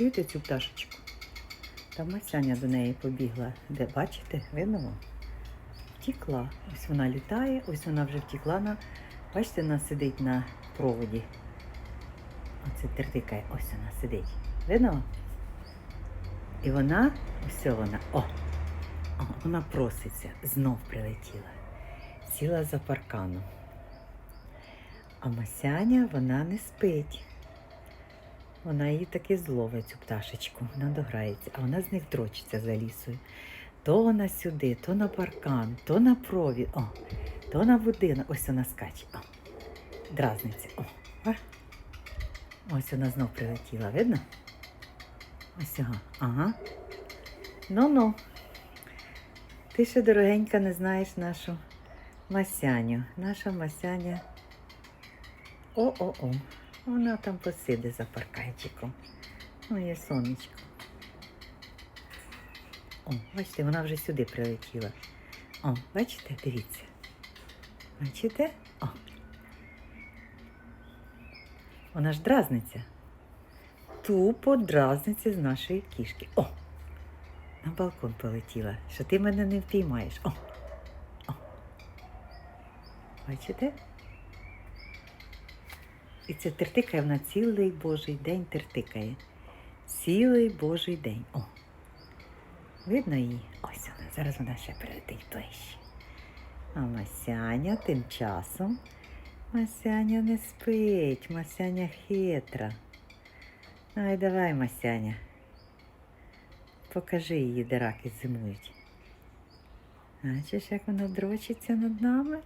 чуєте цю пташечку? Там Масяня до неї побігла. Де бачите? Видно? вам? Втікла. Ось вона літає, ось вона вже втікла на. Бачите, вона сидить на проводі. Оце тертикає, ось вона сидить. Видно? І вона, ось вона, о, о, вона проситься, знов прилетіла. Сіла за парканом. А Масяня вона не спить. Вона її таки зловить цю пташечку, вона дограється, а вона з них дрочиться за лісою. То вона сюди, то на паркан, то на провід, о, то на будинок. Ось вона скаче. О, дразниться. О, а? Ось вона знов прилетіла, видно? Ось ага. ага. Ну-ну. Ти ще, дорогенька, не знаєш нашу Масяню. Наша Масяня. О-о-о. Вона там посиде за парканчиком. Моє сонечко. О, бачите, вона вже сюди прилетіла. О, бачите, дивіться. Бачите? О. Вона ж дразниться. Тупо дразниться з нашої кішки. О! На балкон полетіла, що ти мене не впіймаєш. О! О! Бачите? І це тертикає вона цілий божий день тертикає. Цілий божий день. О! Видно її? Ось вона. Зараз вона ще прилетить ближче. А Масяня тим часом. Масяня не спить, Масяня хитра. Ай, давай, Масяня. Покажи її, де раки зимують. Бачиш, як вона дрочиться над нами?